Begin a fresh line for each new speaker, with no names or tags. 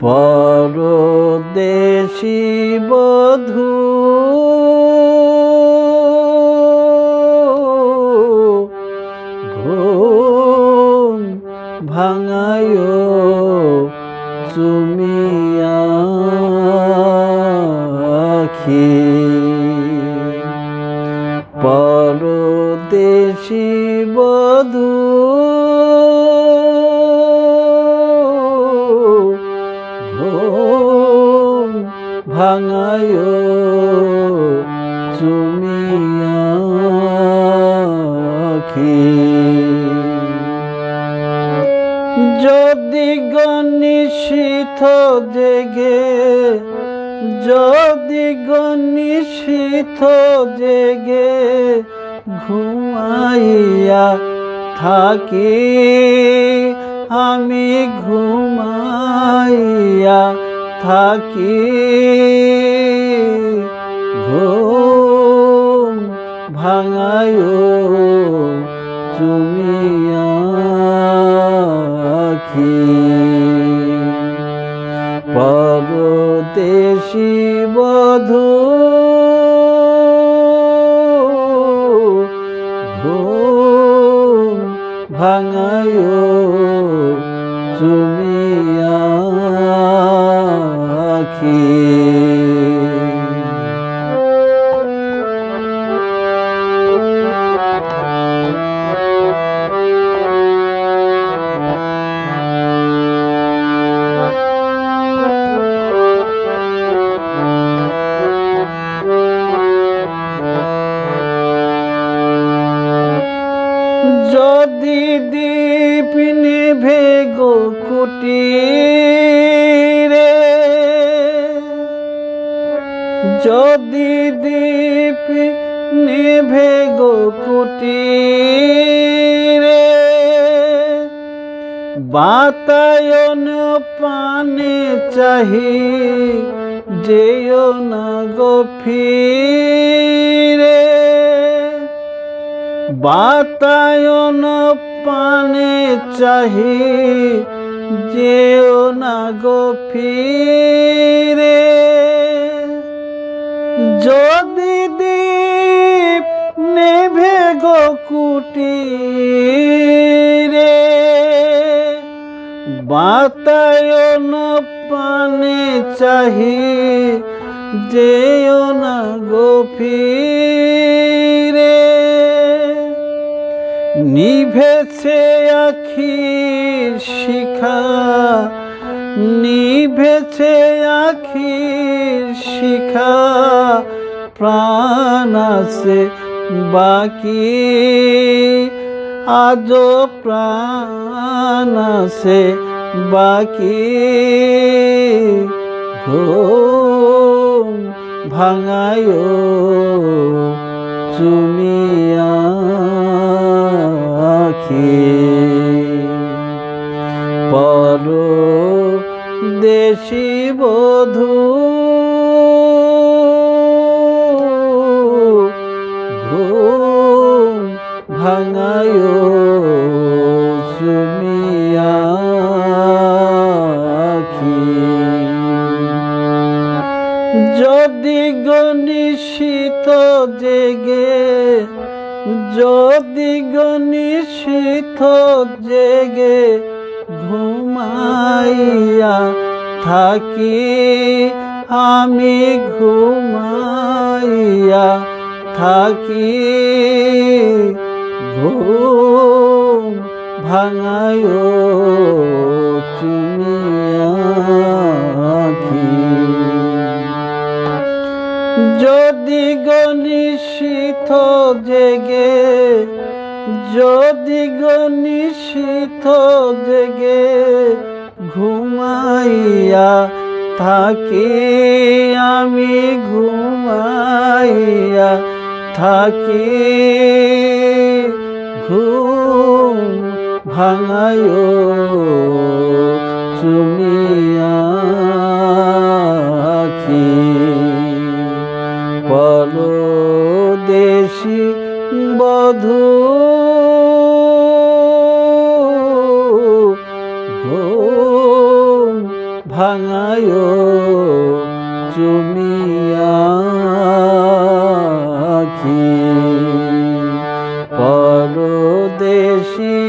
পরদেশি বধূ। ঘুম ভাঙায় তুমি আখি। পরদেশি ভাঙায় তুমি আখি। যদি গনিশিথ জেগে যদি গনিশিথ জেগে ঘুমাইয়া থাকি আমি ঘুমাইয়া থাকি। ঘুম ভাঙায় তুমি আখি। পরদেশি বধূ ভাঙায় তুমি আখি। যদি দীপ নিভে গো কুটিরে যদি দীপ নিভে গো কুটিরে, বাতায়ন পানে চাহি যেও না গো ফিরে। বাতায়ন পানে চাহি যেও না গো ফিরে। যদি দীপ নেভে গো কুটিরে বাতায়ন পানে চাহি, যেও না গো ফিরে। নিভেছে আখির শিখা, নিভেছে আখির শিখা। প্রাণ আছে বাকি। আজ প্রাণ আছে বাকি। ঘুম ভাঙায় আখি। পর দেশি বধূ ভাঙায় তুমি আখি। যদি গনিশিত জেগে যদি গনিশিত জেগে ঘুমাইয়া থাকি আমি ঘুমাইয়া থাকি। ঘুম ভাঙায় তুমি যদি গনিশিত জেগে যদি গনিশিত জেগে ঘুমাইয়া থাকি আমি ঘুমাইয়া থাকি। ঘুম ভাঙায় তুমি আখি। পরদেশি বধূ ঘুম ভাঙায় চুমিয়া Christian.